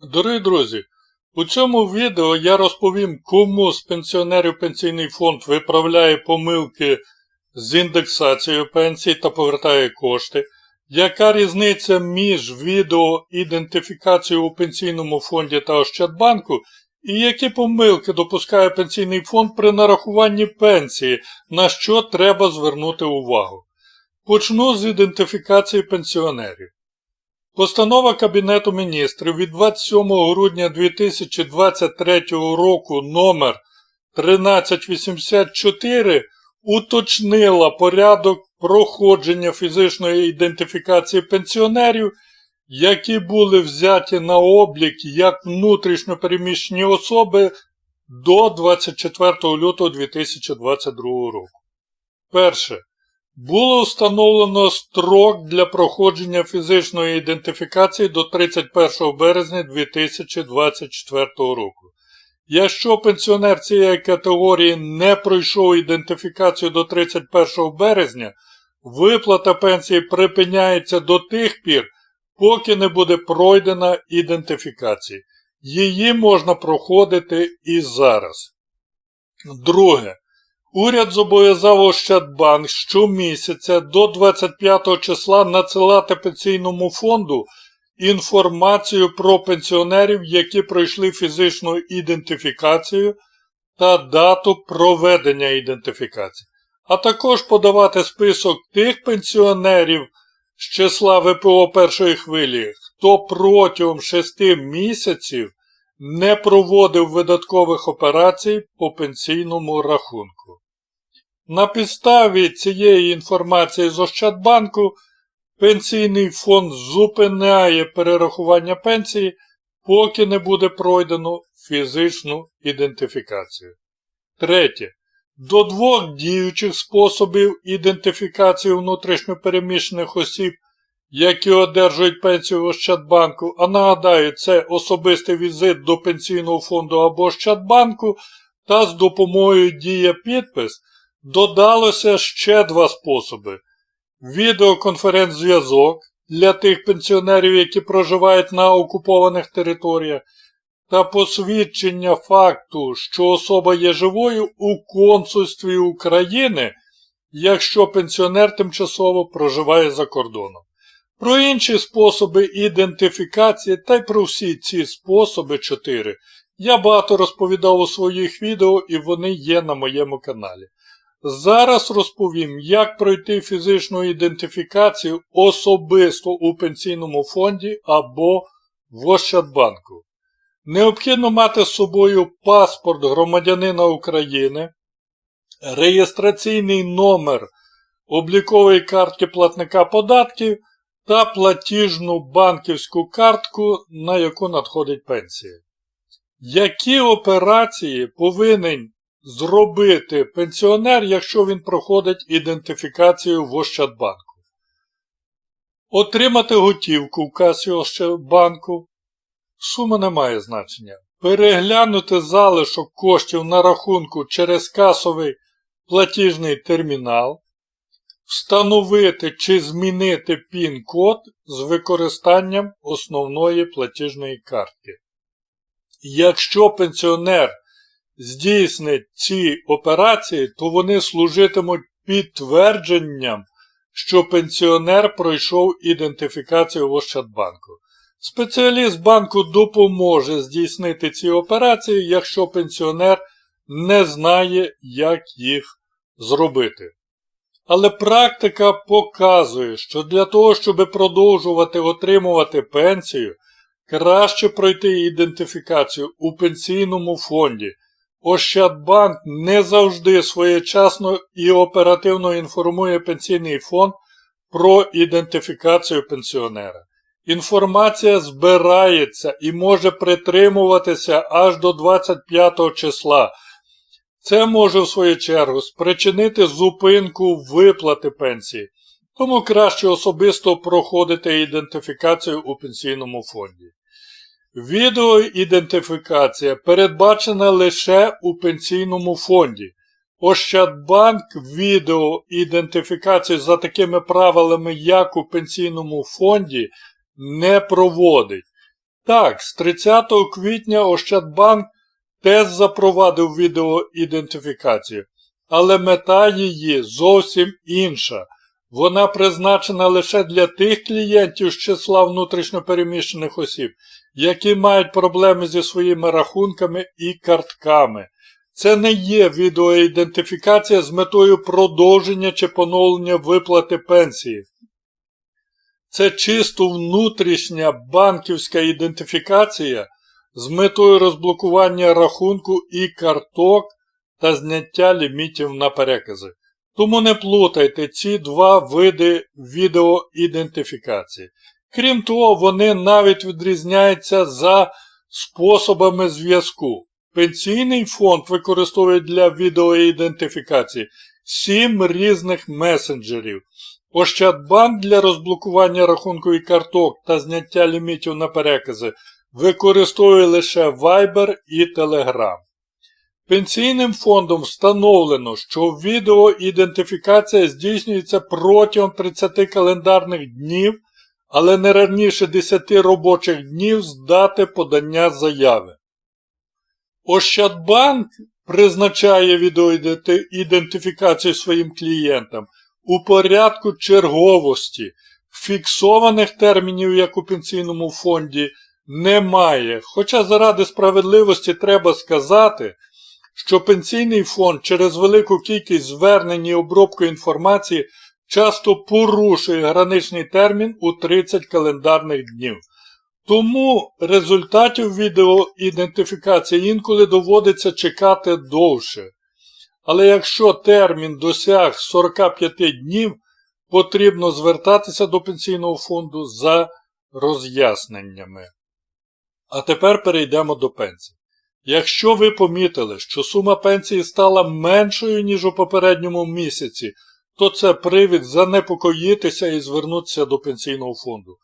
Дорогі друзі, у цьому відео я розповім, кому з пенсіонерів пенсійний фонд виправляє помилки з індексацією пенсії та повертає кошти, яка різниця між відеоідентифікацією у пенсійному фонді та Ощадбанку, і які помилки допускає пенсійний фонд при нарахуванні пенсії, на що треба звернути увагу. Почну з ідентифікації пенсіонерів. Постанова Кабінету міністрів від 27 грудня 2023 року номер 1384 уточнила порядок проходження фізичної ідентифікації пенсіонерів, які були взяті на облік як внутрішньопереміщені особи до 24 лютого 2022 року. Перше. Було встановлено строк для проходження фізичної ідентифікації до 31 березня 2024 року. Якщо пенсіонер цієї категорії не пройшов ідентифікацію до 31 березня, виплата пенсії припиняється до тих пір, поки не буде пройдена ідентифікація. Її можна проходити і зараз. Друге. Уряд зобов'язав Ощадбанк щомісяця до 25 числа надсилати пенсійному фонду інформацію про пенсіонерів, які пройшли фізичну ідентифікацію та дату проведення ідентифікації, а також подавати список тих пенсіонерів з числа ВПО першої хвилі, хто протягом 6 місяців не проводив видаткових операцій по пенсійному рахунку. На підставі цієї інформації з Ощадбанку пенсійний фонд зупиняє перерахування пенсії, поки не буде пройдено фізичну ідентифікацію. Третє. До двох діючих способів ідентифікації внутрішньопереміщених осіб які одержують пенсію в Ощадбанку, а нагадаю, це особистий візит до пенсійного фонду або Ощадбанку та з допомогою дія підпис, додалося ще два способи: відеоконференц-зв'язок для тих пенсіонерів, які проживають на окупованих територіях, та посвідчення факту, що особа є живою у консульстві України, якщо пенсіонер тимчасово проживає за кордоном. Про інші способи ідентифікації та й про всі ці способи 4 я багато розповідав у своїх відео і вони є на моєму каналі. Зараз розповім, як пройти фізичну ідентифікацію особисто у пенсійному фонді або в Ощадбанку. Необхідно мати з собою паспорт громадянина України, реєстраційний номер облікової картки платника податків та платіжну банківську картку, на яку надходить пенсія. Які операції повинен зробити пенсіонер, якщо він проходить ідентифікацію в Ощадбанку? Отримати готівку в касі Ощадбанку. Сума не має значення. Переглянути залишок коштів на рахунку через касовий платіжний термінал встановити чи змінити PIN-код з використанням основної платіжної картки. Якщо пенсіонер здійснить ці операції, то вони служитимуть підтвердженням, що пенсіонер пройшов ідентифікацію в Ощадбанку. Спеціаліст банку допоможе здійснити ці операції, якщо пенсіонер не знає, як їх зробити. Але практика показує, що для того, щоб продовжувати отримувати пенсію, краще пройти ідентифікацію у пенсійному фонді. Ощадбанк не завжди своєчасно і оперативно інформує пенсійний фонд про ідентифікацію пенсіонера. Інформація збирається і може притримуватися аж до 25 числа. Це може, в свою чергу, спричинити зупинку виплати пенсії, тому краще особисто проходити ідентифікацію у пенсійному фонді. Відеоідентифікація передбачена лише у пенсійному фонді. Ощадбанк відеоідентифікацію за такими правилами, як у пенсійному фонді, не проводить. Так, з 30 квітня Ощадбанк теж запровадив відеоідентифікацію, але мета її зовсім інша. Вона призначена лише для тих клієнтів з числа внутрішньопереміщених осіб, які мають проблеми зі своїми рахунками і картками. Це не є відеоідентифікація з метою продовження чи поновлення виплати пенсії. Це чисто внутрішня банківська ідентифікація з метою розблокування рахунку і карток та зняття лімітів на перекази. Тому не плутайте ці два види відеоідентифікації. Крім того, вони навіть відрізняються за способами зв'язку. Пенсійний фонд використовує для відеоідентифікації 7 різних месенджерів. Ощадбанк для розблокування рахунку і карток та зняття лімітів на перекази використовує лише Viber і Telegram. Пенсійним фондом встановлено, що відеоідентифікація здійснюється протягом 30 календарних днів, але не раніше 10 робочих днів з дати подання заяви. Ощадбанк призначає відеоідентифікацію своїм клієнтам у порядку черговості. Фіксованих термінів, як у пенсійному фонді, немає. Хоча заради справедливості треба сказати, що пенсійний фонд через велику кількість звернень і обробку інформації часто порушує граничний термін у 30 календарних днів. Тому результатів відеоідентифікації інколи доводиться чекати довше. Але якщо термін досяг 45 днів, потрібно звертатися до пенсійного фонду за роз'ясненнями. А тепер перейдемо до пенсії. Якщо ви помітили, що сума пенсії стала меншою, ніж у попередньому місяці, то це привід занепокоїтися і звернутися до пенсійного фонду.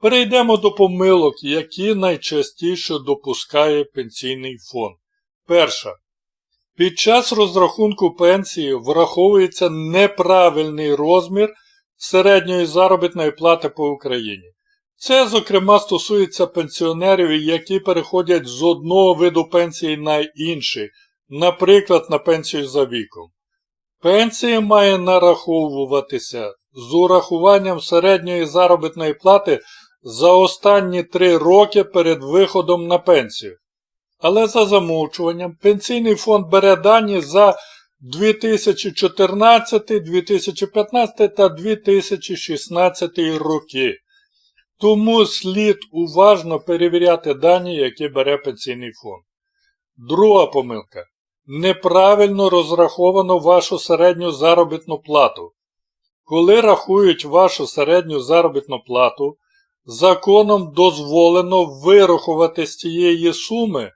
Перейдемо до помилок, які найчастіше допускає пенсійний фонд. Перша. Під час розрахунку пенсії враховується неправильний розмір середньої заробітної плати по Україні. Це, зокрема, стосується пенсіонерів, які переходять з одного виду пенсії на інший, наприклад, на пенсію за віком. Пенсія має нараховуватися з урахуванням середньої заробітної плати за останні три роки перед виходом на пенсію. Але за замовчуванням пенсійний фонд бере дані за 2014, 2015 та 2016 роки. Тому слід уважно перевіряти дані, які бере пенсійний фонд. Друга помилка. Неправильно розраховано вашу середню заробітну плату. Коли рахують вашу середню заробітну плату, законом дозволено вирахувати з цієї суми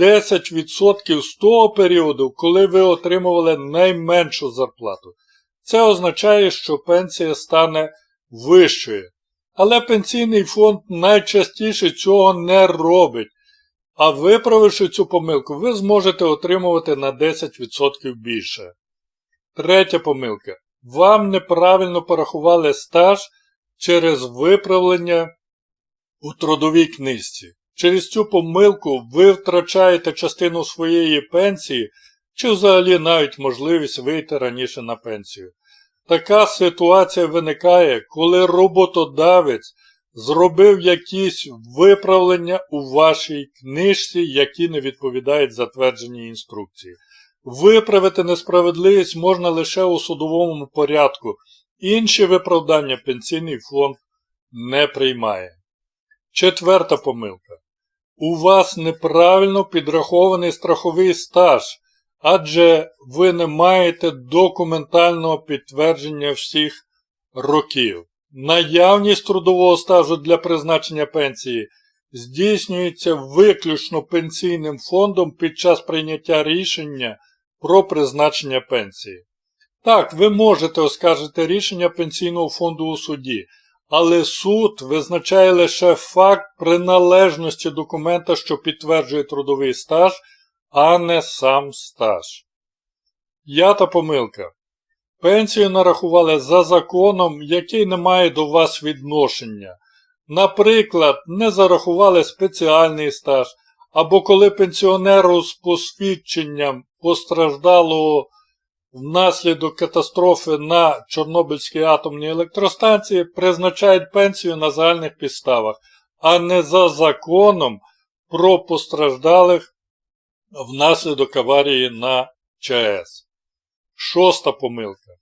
10% з того періоду, коли ви отримували найменшу зарплату. Це означає, що пенсія стане вищою. Але пенсійний фонд найчастіше цього не робить. А виправивши цю помилку, ви зможете отримувати на 10% більше. Третя помилка. Вам неправильно порахували стаж через виправлення у трудовій книжці. Через цю помилку ви втрачаєте частину своєї пенсії чи взагалі навіть можливість вийти раніше на пенсію. Така ситуація виникає, коли роботодавець зробив якісь виправлення у вашій книжці, які не відповідають затвердженій інструкції. Виправити несправедливість можна лише у судовому порядку. Інші виправдання пенсійний фонд не приймає. Четверта помилка. У вас неправильно підрахований страховий стаж, адже ви не маєте документального підтвердження всіх років. Наявність трудового стажу для призначення пенсії здійснюється виключно пенсійним фондом під час прийняття рішення про призначення пенсії. Так, ви можете оскаржити рішення пенсійного фонду у суді, але суд визначає лише факт приналежності документа, що підтверджує трудовий стаж, а не сам стаж. П'ята помилка. Пенсію нарахували за законом, який не має до вас відношення. Наприклад, не зарахували спеціальний стаж, або коли пенсіонеру з посвідченням постраждалого внаслідок катастрофи на Чорнобильській атомній електростанції призначають пенсію на загальних підставах, а не за законом про постраждалих внаслідок аварії на ЧАЕС. Шоста помилка.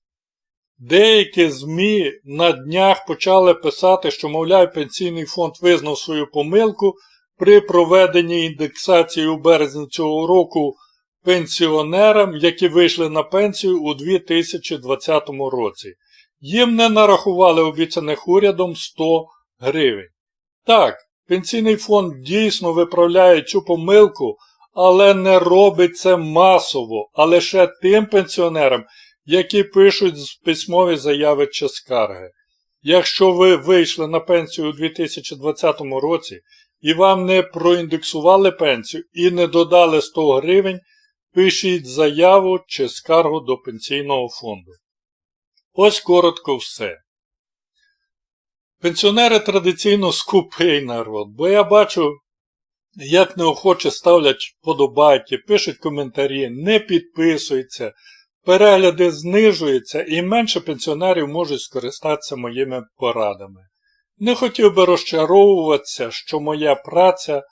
Деякі ЗМІ на днях почали писати, що, мовляв, пенсійний фонд визнав свою помилку при проведенні індексації у березні цього року пенсіонерам, які вийшли на пенсію у 2020 році. Їм не нарахували обіцяних урядом 100 гривень. Так, пенсійний фонд дійсно виправляє цю помилку, але не робить це масово, а лише тим пенсіонерам, які пишуть з письмові заяви чи скарги. Якщо ви вийшли на пенсію у 2020 році і вам не проіндексували пенсію і не додали 100 гривень, пишіть заяву чи скаргу до пенсійного фонду. Ось коротко все. Пенсіонери традиційно скупий народ, бо я бачу, як неохоче ставлять подобайки, пишуть коментарі, не підписуються, перегляди знижуються і менше пенсіонерів можуть скористатися моїми порадами. Не хотів би розчаровуватися, що моя праця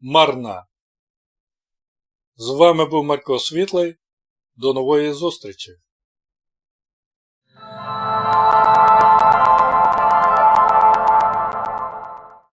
марна. З вами був Марко Світлий. До нової зустрічі!